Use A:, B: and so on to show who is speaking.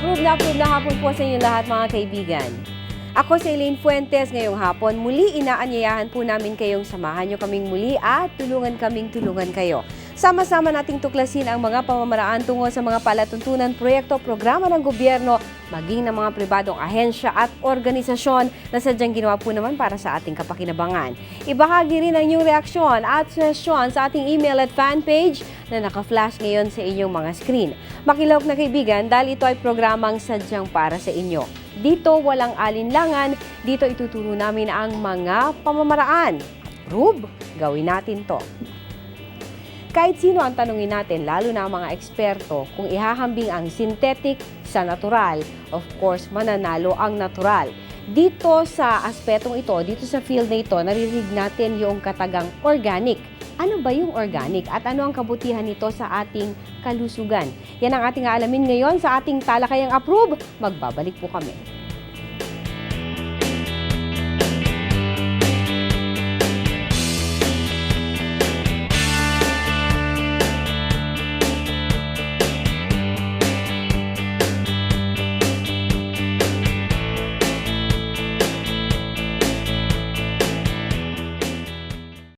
A: Approve na approve na hapon po sa inyo lahat mga kaibigan. Ako si Elaine Fuentes ngayong hapon. Muli inaanyayahan po namin kayong samahan nyo kaming muli at tulungan kaming tulungan kayo. Sama-sama nating tuklasin ang mga pamamaraan tungo sa mga palatuntunan, proyekto, programa ng gobyerno, maging ng mga pribadong ahensya at organisasyon na sadyang ginawa po naman para sa ating kapakinabangan. Ibahagi rin ang inyong reaksyon at suhestyon sa ating email at fanpage na naka-flash ngayon sa inyong mga screen. Makilawak na kaibigan dahil ito ay programang sadyang para sa inyo. Dito walang alinlangan, dito ituturo namin ang mga pamamaraan. Rube, gawin natin to. Kahit sino ang tanungin natin, lalo na ang mga eksperto, kung ihahambing ang synthetic sa natural, of course, mananalo ang natural. Dito sa aspetong ito, dito sa field na ito, naririnig natin yung katagang organic. Ano ba yung organic at ano ang kabutihan nito sa ating kalusugan? Yan ang ating aalamin ngayon sa ating talakayang approve. Magbabalik po kami.